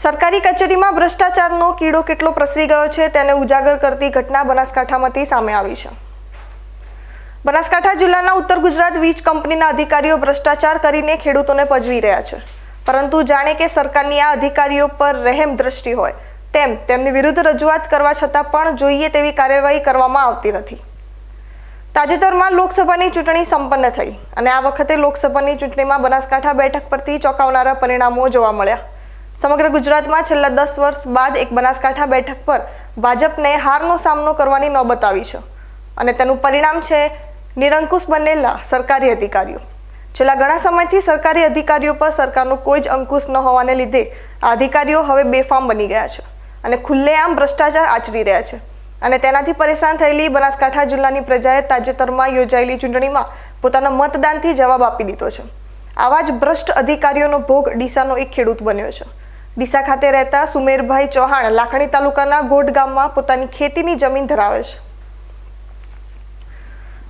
સરકારી કચેરીમાં ભ્રષ્ટાચારનો કીડો કેટલો પ્રસરી ગયો છે તેને ઉજાગર કરતી ઘટના બનાસકાંઠામાંથી સામે આવી છે. બનાસકાંઠા જિલ્લાના ઉત્તર ગુજરાત વીજ કંપનીના અધિકારીઓ ભ્રષ્ટાચાર કરીને ખેડૂતોને પજવી રહ્યા છે. પરંતુ જાણે કે સરકારની આ અધિકારીઓ પર રહેમ દ્રષ્ટિ હોય, તેમ તેમની વિરુદ્ધ રજૂઆત કરવા છતાં પણ જોઈએ તેવી કાર્યવાહી કરવામાં આવતી નથી. તાજેતરમાં લોકસભાની ચૂંટણી સંપન્ન થઈ અને આ વખતે લોકસભાની ચૂંટણીમાં બનાસકાંઠા બેઠક પરથી ચોંકાવનારા પરિણામો જોવા મળ્યા. સમગ્ર ગુજરાતમાં છેલ્લા દસ વર્ષ બાદ એક બનાસકાંઠા બેઠક પર ભાજપને હારનો સામનો કરવાની નોબત આવી છે. અને તેનું પરિણામ છે નિરંકુશ બનેલા સરકારી અધિકારીઓ. છેલ્લા ઘણા સમયથી સરકારી અધિકારીઓ પર સરકારનો કોઈ જ અંકુશ ન હોવાને લીધે આ અધિકારીઓ હવે બેફામ બની ગયા છે અને ખુલ્લેઆમ ભ્રષ્ટાચાર આચરી રહ્યા છે. અને તેનાથી પરેશાન થયેલી બનાસકાંઠા જિલ્લાની પ્રજાએ તાજેતરમાં યોજાયેલી ચૂંટણીમાં પોતાના મતદાનથી જવાબ આપી દીધો છે. આવા જ ભ્રષ્ટ અધિકારીઓનો ભોગ ડીસાનો એક ખેડૂત બન્યો છે. ડીસા ખાતે રહેતા સુમેરભાઈ ચૌહાણ લાખણી તાલુકાના ગોઢ ગામમાં પોતાની ખેતીની જમીન ધરાવે છે.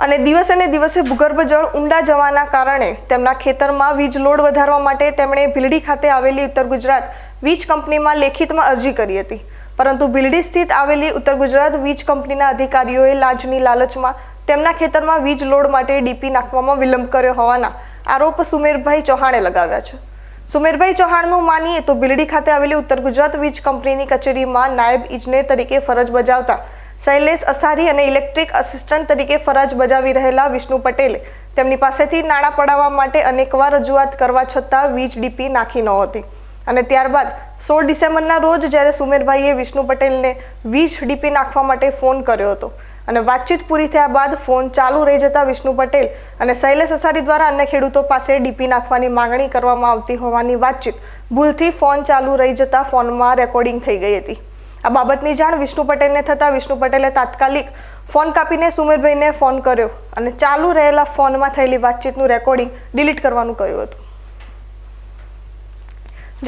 અને દિવસે ને દિવસે ભૂગર્ભ જળ ઊંડા જવાના કારણે તેમના ખેતરમાં વીજ લોડ વધારવા માટે તેમણે ભીલડી ખાતે આવેલી ઉત્તર ગુજરાત વીજ કંપનીમાં લેખિતમાં અરજી કરી હતી. પરંતુ ભીલડી સ્થિત આવેલી ઉત્તર ગુજરાત વીજ કંપનીના અધિકારીઓએ લાંચની લાલચમાં તેમના ખેતરમાં વીજ લોડ માટે ડીપી નાખવામાં વિલંબ કર્યો હોવાના આરોપ સુમેરભાઈ ચૌહાણે લગાવ્યા છે. સુમેરભાઈ ચૌહાણનું માનીએ તો બિલડી ખાતે આવેલી ઉત્તર ગુજરાત વીજ કંપનીની કચેરીમાં નાયબ ઇજનેર તરીકે ફરજ બજાવતા શૈલેષ અસારી અને ઇલેક્ટ્રિક આસિસ્ટન્ટ તરીકે ફરજ બજાવી રહેલા વિષ્ણુ પટેલે તેમની પાસેથી નાણાં પડાવવા માટે અનેકવાર રજૂઆત કરવા છતાં વીજ ડીપી નાખી નહોતી. અને ત્યારબાદ સોળ ડિસેમ્બરના રોજ જ્યારે સુમેરભાઈએ વિષ્ણુ પટેલને વીજ ડીપી નાખવા માટે ફોન કર્યો હતો અને વાતચીત પૂરી થયા બાદ ફોન ચાલુ રહી જતા વિષ્ણુ પટેલ અને શૈલેષ અસારી દ્વારા અન્ય ખેડૂતો પાસે ડીપી નાખવાની માંગણી કરવામાં આવતી હોવાની વાતચીત ભૂલથી ફોન ચાલુ રહી જતા ફોનમાં રેકોર્ડિંગ થઈ ગઈ હતી. આ બાબતની જાણ વિષ્ણુ પટેલને થતાં વિષ્ણુ પટેલે તાત્કાલિક ફોન કાપીને સુમેરભાઈને ફોન કર્યો અને ચાલુ રહેલા ફોનમાં થયેલી વાતચીતનું રેકોર્ડિંગ ડિલીટ કરવાનું કહ્યું હતું.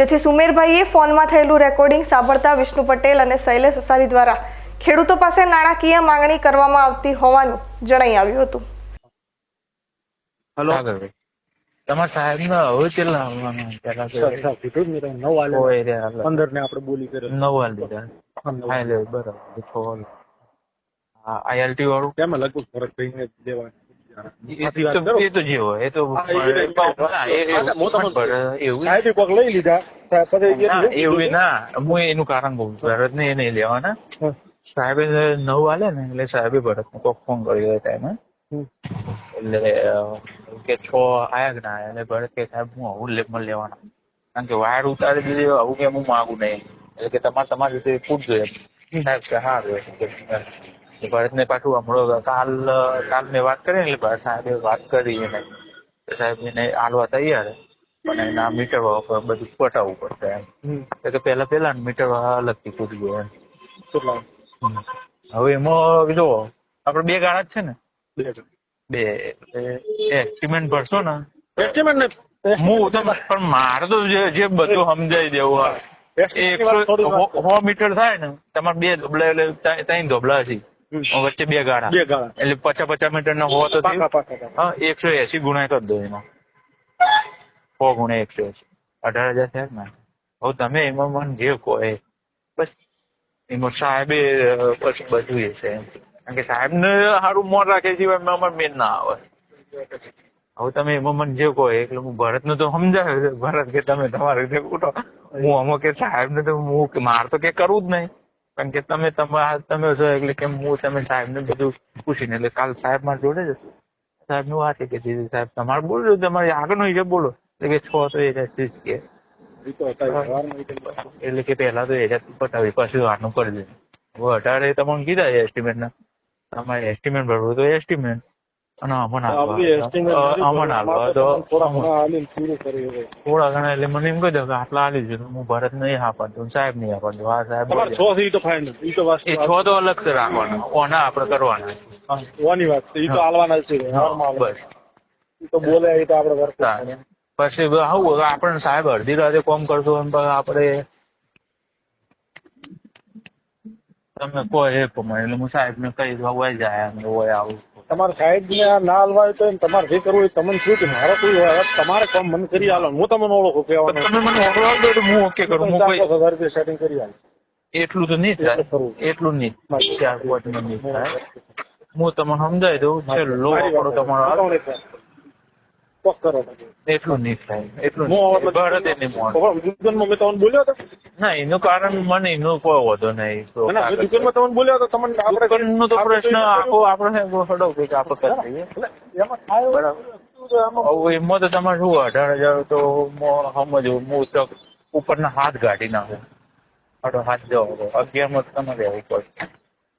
જેથી સુમેરભાઈએ ફોનમાં થયેલું રેકોર્ડિંગ સાંભળતા વિષ્ણુ પટેલ અને શૈલેષ અસારી દ્વારા ખેડૂતો પાસે નાણાકીય માંગણી કરવામાં આવતી હોવાનું જણાઈ આવ્યું હતું. હેલો. તમારા સાહેબ ને હવે કેટલા આવવાના પેલા કીધું નવ આલે. પંદર ને આપણે બોલી કરે નવ હાલ દીધા હા લે બરાબર. છ આઈએલટી વાળું? કેમ લગભગ ફરક જ દેવાનું એ તો કરો. એ તો એવું સાહેબે કોક લઈ લીધા. સાહેબ પછી ના, એનું હું એનું કારણ બહુ છું. ભરત ને એ નહીં લેવાના. સાહેબે નવ આલે ને એટલે સાહેબે ભરત કોક ફોન કર્યો એ ટાઈમે એટલે કે છ આયા કે ના આયા? એટલે ભરત કે સાહેબ હું આવું લેબમાં લેવાના. કારણ કે વાયર ઉતારી દીધી આવું કે હું માંગુ નહીં. એટલે કે તમારે તમારી રીતે પૂછજો એમ સાહેબ કે હા ભરત ને પાછું હમણાં કાલ કાલ મેં વાત કરી ને એટલે ભરત સાહેબે વાત કરી એને. સાહેબ એને આલવા તૈયાર અને પણ એના મીટર બધું પટાવવું પડશે એમ. એટલે કે પેલા પેલા મીટર અલગથી પૂરી ગયો એમ. હવે એમાં જો આપડે બે ગાળા જ છે ને? બે એસ્ટિમેટ ભરશો ને? એસ્ટિમેટ ને હું તો પણ મારે તો જે જે બધું સમજાઈ દેવું એકસો મીટર થાય ને તમારે બે ધોબલા એટલે ત્રણ- ધોબલા છે વચ્ચે બે ગાળા. બે ગાળા. એટલે પચાસ પચાસ મીટર ના હો તો એકસો એસી ગુણા કરી દો એમાં. સો ગુણ્યા એકસો એસી. અઢાર હજાર થયા ને હવે તમે એમાં મને જે કહો એ. બસ. એમાં સાહેબે પછી બધું છે કારણ કે સાહેબ ને સારું મોન રાખે સિવાય અમારે મેન ના આવે. હવે તમે એમાં મને જે કહો, એટલે હું ભરત ને તો સમજાવ્યો છે. ભરત કે તમે તમારી રીતે ઉઠો. હું આમાં કે સાહેબ ને તો હું માર મારે તો કે કરવું જ નહીં. કારણ કે તમે તમારા તમે છો એટલે કે હું તમે સાહેબ ને બધું પૂછીને, એટલે કાલ સાહેબ મારા જોડે છે સાહેબનું છે કે સાહેબ તમારે બોલજો તમારે આગળનો હિસાબ બોલો, એટલે કે છ તો એ શીશ કે. એટલે કે પેલા તો એજાત પટાવી પછી આનું કરી દે. હવે અઢારે તમને કીધા એસ્ટિમેટ ના. તમારે એસ્ટિમેટ ભરવું તો એસ્ટિમેટ અને અમન અમન હાલવા તો થોડા ઘણા એટલે મને એમ કહી દો કે આટલા આલી છે હું ભરત નહીં આપવાનું સાહેબ નહીં આપવાનું આ સાહેબ છ તો એ છ તો અલગ છે રાખવાના. ઓના આપણે કરવાના હા, ઓની વાત છે. ઈ તો હાલવાના છે. બસ. તો બોલે એ તો આપડે વર્ક. પછી આવું હવે આપણે સાહેબ અડધી રાતે કોમ કરશો આપણે તમે કહો એ પ્રમાણે. એટલે હું સાહેબ ને કહી દઉં હોય જાય એમ હોય આવું. તમારે સાહેબ ને ના હલવા તો તમારે જે કરવું હોય તમને શું કે મારે કોઈ હોય તમારે કામ મને કરી આલો હું તમને ઓળખું કહેવાનું તમે મને આપો તો હું ઓકે કરું. હું કોઈ હજાર રૂપિયા સેટિંગ કરી આલો. એટલું તો નહીં થાય. એટલું નહીં. ચાર વોટ નહીં થાય. હું તમને સમજાવી દઉં. છે લો મારી વાત આપણો તમારો. કોક કરો એટલું નહીં થાય એટલું હું નહીં હવે થાય. ભારત એની દુકાનમાં મેં તમને બોલ્યો હતો ના એનું કારણ મને એનું કોઈ વધુ નહીં. તો અને હવે દુકાનમાં તમને બોલ્યો હતો તમને આપણે તો પ્રશ્ન આખો આપણે હડો કે આપણે કરી એમાં બરાબર. તો તમારે શું અઢાર હજાર તો સમજવું હું તો ઉપરના હાથ ગાડી નાખું. અઢો હાથ જવાબ અગિયારમાં તમારે રહેવું પડશે.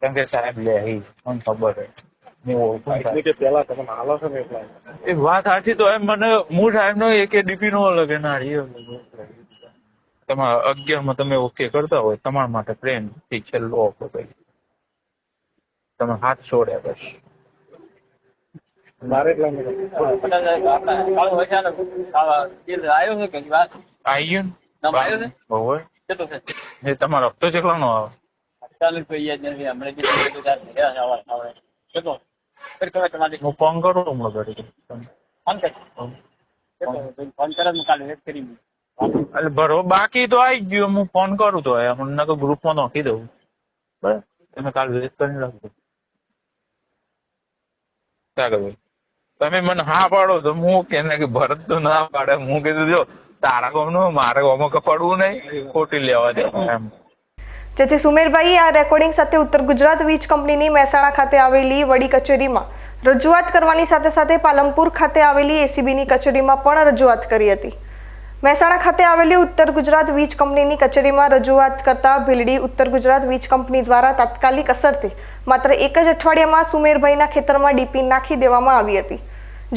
કારણ કે સાહેબ લે મને ખબર છે. એ વાત સાચી તો એમ મને મૂળ સાહેબ નો એક ડીપી નો અલગ ના તમે અગિયારમાં તમે ઓકે કરતા હોય તમારા માટે પ્રેમથી છેલ્લો ઓફર કઈ તમે હાથ છોડ્યા બસ. મારે તમારો હપ્તો કેટલા નો આવે. ચાલીસ હું ફોન કરું હમણાં ફોન કર. એટલે બાકી તો આવી ગયું હું ફોન કરું તો હમણાં તો ગ્રુપમાં નાખી દઉં. બરાબર તમે કાલ વેસ્ટ કરીને રાખજો ક્યાં તમે મને હા પાડો તો હું કે કે ભરત તો ના પાડે. હું કીધું જો તારા ગામનું મારે ગામમાં કપાડવું નહીં ખોટી લેવા દે. એમ. જેથી સુમેરભાઈએ આ રેકોર્ડિંગ સાથે ઉત્તર ગુજરાત વીજ કંપનીની મહેસાણા ખાતે આવેલી વડી કચેરીમાં રજૂઆત કરવાની સાથે સાથે પાલનપુર ખાતે આવેલી એસીબીની કચેરીમાં પણ રજૂઆત કરી હતી. મહેસાણા ખાતે આવેલી ઉત્તર ગુજરાત વીજ કંપનીની કચેરીમાં રજૂઆત કરતા ભીલડી ઉત્તર ગુજરાત વીજ કંપની દ્વારા તાત્કાલિક અસરથી માત્ર એક જ અઠવાડિયામાં સુમેરભાઈના ખેતરમાં ડીપી નાખી દેવામાં આવી હતી.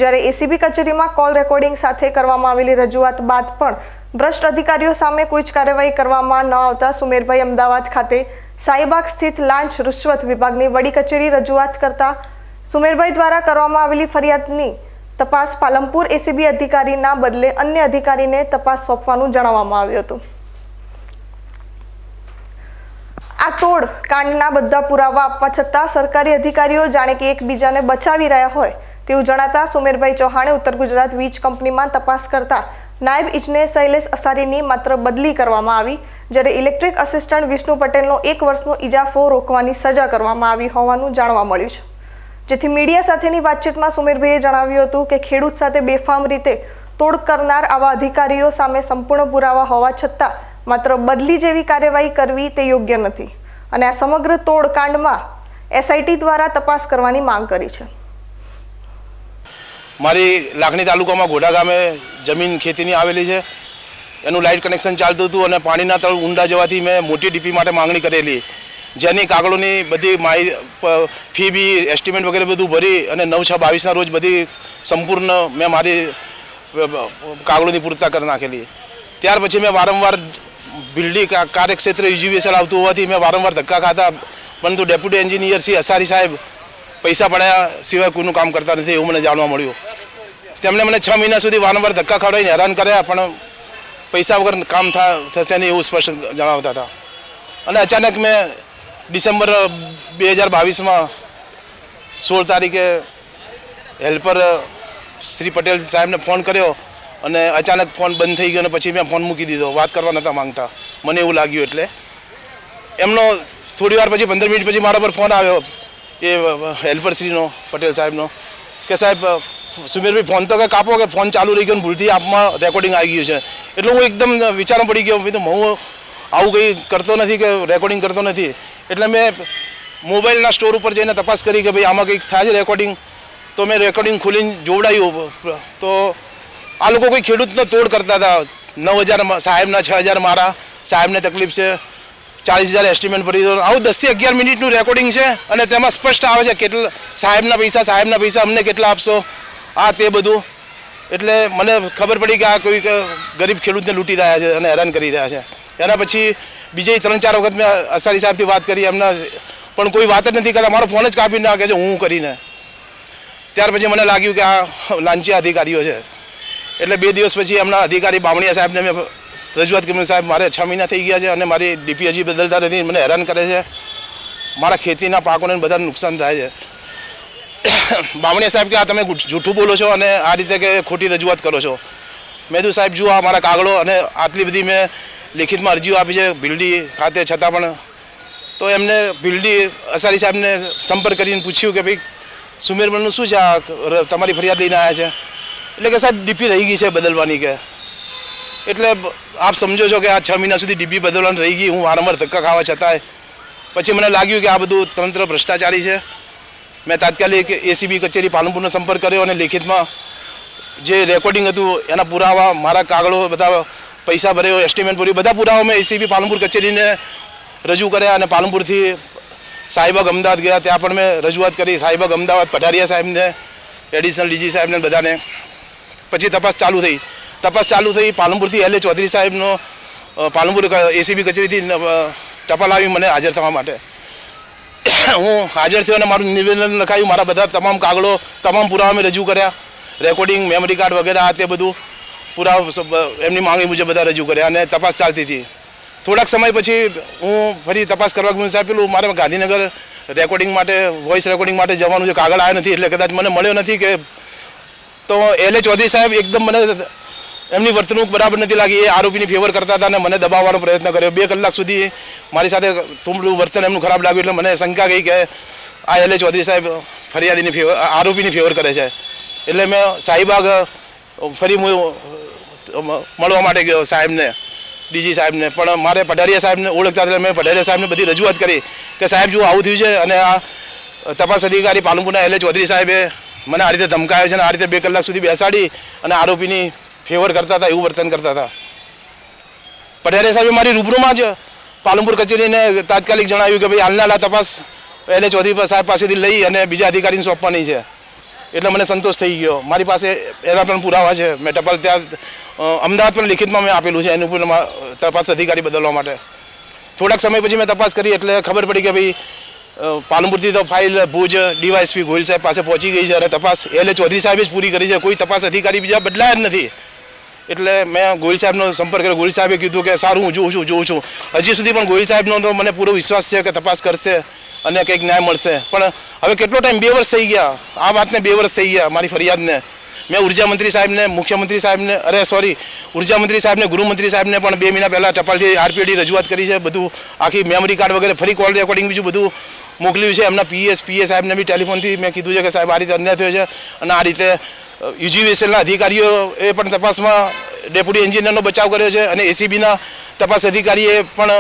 જ્યારે એસીબી કચેરીમાં કોલ રેકોર્ડિંગ સાથે કરવામાં આવેલી રજૂઆત બાદ પણ ભ્રષ્ટ અધિકારીઓ સામે કોઈ જ કાર્યવાહી કરવામાં ન આવતા સુમેરભાઈ અમદાવાદ ખાતે સાઈબાગ સ્થિત લાંચ રૂશ્વત વિભાગની વડી કચેરી રજૂઆત કરતા સુમેરભાઈ દ્વારા કરવામાં આવેલી ફરિયાદની તપાસ પાલનપુર એસીબી અધિકારીના બદલે અન્ય અધિકારીને તપાસ સોંપવાનું જણાવવામાં આવ્યું હતું. આ તોડ કાંડના બધા પુરાવા આપવા છતાં સરકારી અધિકારીઓ જાણે કે એકબીજાને બચાવી રહ્યા હોય તેવું જણાતા સુમેરભાઈ ચૌહાણે ઉત્તર ગુજરાત વીજ કંપનીમાં તપાસ કરતા નાયબ ઇજનેર શૈલેષ અસારીની માત્ર બદલી કરવામાં આવી, જ્યારે ઇલેક્ટ્રિક અસિસ્ટન્ટ વિષ્ણુ પટેલનો એક વર્ષનો ઇજાફો રોકવાની સજા કરવામાં આવી હોવાનું જાણવા મળ્યું છે. જેથી મીડિયા સાથેની વાતચીતમાં સુમીરભાઈએ જણાવ્યું હતું કે ખેડૂત સાથે બેફામ રીતે તોડ કરનાર આવા અધિકારીઓ સામે સંપૂર્ણ પુરાવા હોવા છતાં માત્ર બદલી જેવી કાર્યવાહી કરવી તે યોગ્ય નથી. અને આ સમગ્ર તોડ કાંડમાં એસઆઈટી દ્વારા તપાસ કરવાની માંગ કરી છે. મારી લાખણી તાલુકામાં ઘોડા ગામે જમીન ખેતીની આવેલી છે. એનું લાઇટ કનેક્શન ચાલતું હતું અને પાણીના તળ ઊંડા જવાથી મેં મોટી ડીપી માટે માંગણી કરેલી. જેની કાગળોની બધી માહિતી ફી બી એસ્ટિમેટ વગેરે બધું ભરી અને નવ છ બાવીસના રોજ બધી સંપૂર્ણ મેં મારી કાગળોની પૂર્તતા કરી નાખેલી. ત્યાર પછી મેં વારંવાર બિલ્ડિંગ કાર્યક્ષેત્ર યુજીવીએસએલ આવતું હોવાથી મેં વારંવાર ધક્કા ખાતા પરંતુ ડેપ્યુટી એન્જિનિયર શ્રી અસારી સાહેબ પૈસા પડ્યા સિવાય કોઈનું કામ કરતા નથી એવું મને જાણવા મળ્યું. તેમણે મને છ મહિના સુધી વારંવાર ધક્કા ખવડાવીને હેરાન કર્યા, પણ પૈસા વગર કામ થશે નહીં એવું સ્પષ્ટ જણાવતા હતા. અને અચાનક મેં ડિસેમ્બર બે હજાર બાવીસમાં સોળ તારીખે હેલ્પર શ્રી પટેલ સાહેબને ફોન કર્યો અને અચાનક ફોન બંધ થઈ ગયો અને પછી મેં ફોન મૂકી દીધો. વાત કરવા નહોતા માંગતા. મને એવું લાગ્યું એટલે. એમનો થોડી વાર પછી, પંદર મિનિટ પછી મારા પર ફોન આવ્યો. એ હેલ્પરશ્રીનો, પટેલ સાહેબનો, કે સાહેબ સુમેરભાઈ, ફોન તો કે કાપો કે ફોન ચાલુ રહી ગયો ભૂલથી આપમાં રેકોર્ડિંગ આવી ગયું છે. એટલે હું એકદમ વિચારમાં પડી ગયો તો હું આવું કંઈ કરતો નથી કે રેકોર્ડિંગ કરતો નથી. એટલે મેં મોબાઈલના સ્ટોર ઉપર જઈને તપાસ કરી કે ભાઈ આમાં કંઈક થાય છે રેકોર્ડિંગ તો મેં રેકોર્ડિંગ ખોલીને જોવડાયું. તો આ લોકો કોઈ ખેડૂતનો તોડ કરતા હતા. નવ હજાર સાહેબના છ હજાર મારા. સાહેબને તકલીફ છે. ચાલીસ હજાર એસ્ટિમેટ ભરી દો આવું દસથી અગિયાર મિનિટનું રેકોર્ડિંગ છે અને તેમાં સ્પષ્ટ આવે છે કેટલા સાહેબના પૈસા સાહેબના પૈસા અમને કેટલા આપશો? આ તે બધું. એટલે મને ખબર પડી કે આ કોઈ ગરીબ ખેડૂતને લૂંટી રહ્યા છે અને હેરાન કરી રહ્યા છે. એના પછી બીજે ત્રણ ચાર વખત મેં અસારી સાહેબથી વાત કરી, એમના પણ કોઈ વાત જ નથી કરતા. મારો ફોન જ કાપી નાખે છે, હું કરીને. ત્યાર પછી મને લાગ્યું કે આ લાંચી અધિકારીઓ છે. એટલે બે દિવસ પછી એમના અધિકારી બામણીયા સાહેબને મેં રજૂઆત કરી સાહેબ, મારે છ મહિના થઈ ગયા છે અને મારી ડીપી હજી બદલતા નથી. મને હેરાન કરે છે. મારા ખેતીના પાકોને બધાને નુકસાન થાય છે. બામણીયા સાહેબ, કે આ તમે જૂઠું બોલો છો અને આ રીતે કે ખોટી રજૂઆત કરો છો. મેં તો સાહેબ, જુઓ આ મારા કાગળો અને આટલી બધી મેં લિખિતમાં અરજીઓ આપી છે, ભીલડી ખાતે છતાં પણ. તો એમને ભીલડી અસારી સાહેબને સંપર્ક કરીને પૂછ્યું કે ભાઈ સુમેરમલનું શું છે આ તમારી ફરિયાદ લઈને આવ્યા છે? એટલે કે સાહેબ, ડીપી રહી ગઈ છે બદલવાની કે. એટલે આપ સમજો છો કે આ છ મહિના સુધી ડીબી બદલવાની રહી ગઈ, હું વારંવાર ધક્કા ખાવા છતાંય પછી મને લાગ્યું કે આ બધું તંત્ર ભ્રષ્ટાચારી છે. મેં તાત્કાલિક એસીબી કચેરી પાલનપુરનો સંપર્ક કર્યો અને લેખિતમાં જે રેકોર્ડિંગ હતું, એના પુરાવા, મારા કાગળો બધા પૈસા ભર્યો એસ્ટિમેટ ભર્યું, બધા પુરાવા મેં એસીબી પાલનપુર કચેરીને રજૂ કર્યા અને પાલનપુરથી સાહીબાગ અમદાવાદ ગયા. ત્યાં પણ મેં રજૂઆત કરી સાહીબાગ અમદાવાદ પઢારિયા સાહેબને એડિશનલ ડીજી સાહેબને બધાને. પછી તપાસ ચાલુ થઈ. તપાસ ચાલુ થઈ. પાલનપુરથી એલ ચૌધરી સાહેબનો પાલનપુર એસીબી કચેરીથી ટપાલ આવી મને હાજર થવા માટે. હું હાજર થયો અને મારું નિવેદન લખાયું. મારા બધા તમામ કાગળો તમામ પુરાવા મેં રજૂ કર્યા. રેકોર્ડિંગ મેમરી કાર્ડ વગેરે, આ તે બધું પુરાવા એમની માંગણી મુજબ બધા રજૂ કર્યા અને તપાસ ચાલતી હતી. થોડાક સમય પછી હું ફરી તપાસ કરવા ગયું. સાહેબ, પેલું મારે ગાંધીનગર રેકોર્ડિંગ માટે વોઇસ રેકોર્ડિંગ માટે જવાનું છે. કાગળ આવ્યો નથી, એટલે કદાચ મને મળ્યો નથી કે તો એલ ચૌધરી સાહેબ એકદમ મને એમની વર્તણૂક બરાબર નથી લાગી. એ આરોપીની ફેવર કરતા હતા અને મને દબાવવાનો પ્રયત્ન કર્યો. બે કલાક સુધી મારી સાથે થોડું વર્તન એમનું ખરાબ લાગ્યું એટલે મને શંકા ગઈ કે આ એલ ચૌધરી સાહેબ ફરિયાદીની ફેવર આરોપીની ફેવર કરે છે. એટલે મેં સાહીબાગ ફરી હું મળવા માટે ગયો સાહેબને, ડીજી સાહેબને. પણ મારે પઢારિયા સાહેબને ઓળખતા એટલે મેં પઢારિયા સાહેબને બધી રજૂઆત કરી કે સાહેબ જો આવું થયું છે અને આ તપાસ અધિકારી પાલનપુરના એલ ચૌધરી સાહેબે મને આ રીતે ધમકાયો છે અને આ રીતે બે કલાક સુધી બેસાડી અને આરોપીની ફેવર કરતા હતા, એવું વર્તન કરતા હતા. પટેરે સાહેબે મારી રૂબરૂમાં જ પાલનપુર કચેરીને તાત્કાલિક જણાવ્યું કે ભાઈ, હાલના તપાસ એલ એ ચૌધરી સાહેબ પાસેથી લઈ અને બીજા અધિકારીને સોંપવાની છે. એટલે મને સંતોષ થઈ ગયો. મારી પાસે એના પણ પુરાવા છે. મેં ટપાલ ત્યાં અમદાવાદ પણ લિખિતમાં મેં આપેલું છે. એનું પણ તપાસ અધિકારી બદલવા માટે. થોડાક સમય પછી મેં તપાસ કરી એટલે ખબર પડી કે ભાઈ પાલનપુરથી તો ફાઇલ ભુજ ડીવાયસપી ગોહિલ સાહેબ પાસે પહોંચી ગઈ છે અને તપાસ એલ એ ચૌધરી સાહેબે જ પૂરી કરી છે. કોઈ તપાસ અધિકારી બીજા બદલાયા જ નથી. એટલે મેં ગોહિલ સાહેબનો સંપર્ક કર્યો. ગોહિલ સાહેબે કીધું કે સારું, હું જોઉં છું જોઉં છું. હજી સુધી પણ ગોહિલ સાહેબનો તો મને પૂરો વિશ્વાસ છે કે તપાસ કરશે અને કંઈક ન્યાય મળશે. પણ હવે કેટલો ટાઈમ, બે વર્ષ થઈ ગયા. આ વાતને બે વર્ષ થઈ ગયા મારી ફરિયાદને. મેં ઊર્જા મંત્રી સાહેબને, મુખ્યમંત્રી સાહેબને, અરે સોરી ઊર્જા મંત્રી સાહેબને ગૃહમંત્રી સાહેબને પણ બે મહિના પહેલાં ટપાલથી આરપીડી રજૂઆત કરી છે. બધું આખી મેમરી કાર્ડ વગેરે ફરી કોલ રેકોર્ડિંગ બીજું બધું મોકલ્યું છે. એમના પીએસ પીએ સાહેબને બી ટેલિફોનથી મેં કીધું છે કે સાહેબ, આ રીતે અન્યાય થયો છે અને આ રીતે યુજીવીએસએલના અધિકારીઓ એ પણ તપાસમાં ડેપ્યુટી એન્જિનિયરનો બચાવ કર્યો છે અને એસીબીના તપાસ અધિકારીએ પણ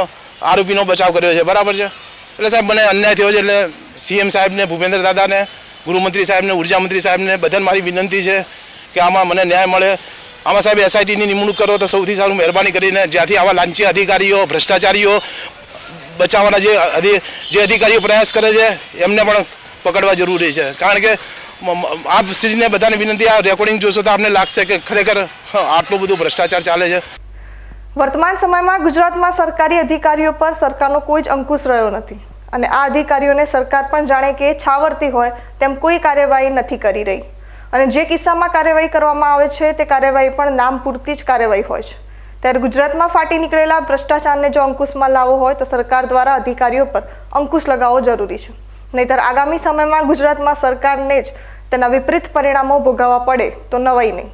આરોપીનો બચાવ કર્યો છે. બરાબર છે? એટલે સાહેબ, મને અન્યાય થયો છે એટલે સીએમ સાહેબને, ભૂપેન્દ્ર દાદાને ગૃહમંત્રી સાહેબને ઉર્જામંત્રી સાહેબને બધાને મારી વિનંતી છે કે આમાં મને ન્યાય મળે. આમાં સાહેબ એસઆઈટીની નિમણૂક કરો તો સૌથી સારું મહેરબાની કરીને જ્યાંથી આવા લાંચી અધિકારીઓ, ભ્રષ્ટાચારીઓ બચાવવાના જે જે અધિકારીઓ પ્રયાસ કરે છે, એમને પણ પકડવા જરૂરી છે. કારણ કે આપ શ્રીને બધાને વિનંતી, આ રેકોર્ડિંગ જોશો તો આપને લાગશે કે ખરેખર આટલું બધું ભ્રષ્ટાચાર ચાલે છે. વર્તમાન સમયમાં ગુજરાતમાં સરકારી અધિકારીઓ પર સરકારનો કોઈ જ અંકુશ રહ્યો નથી. અને આ અધિકારીઓને સરકાર પણ જાણે કે છાવરતી હોય તેમ કોઈ કાર્યવાહી નથી કરી રહી. અને જે કિસ્સામાં કાર્યવાહી કરવામાં આવે છે, તે કાર્યવાહી પણ નામ પૂરતી જ કાર્યવાહી હોય છે. ત્યારે ગુજરાતમાં ફાટી નીકળેલા ભ્રષ્ટાચારને જો અંકુશમાં લાવવો હોય તો સરકાર દ્વારા અધિકારીઓ પર અંકુશ લગાવવો જરૂરી છે. નહીતર આગામી સમયમાં ગુજરાતમાં સરકારને જ તેના વિપરીત પરિણામો ભોગાવવા પડે તો નવાઈ નહીં.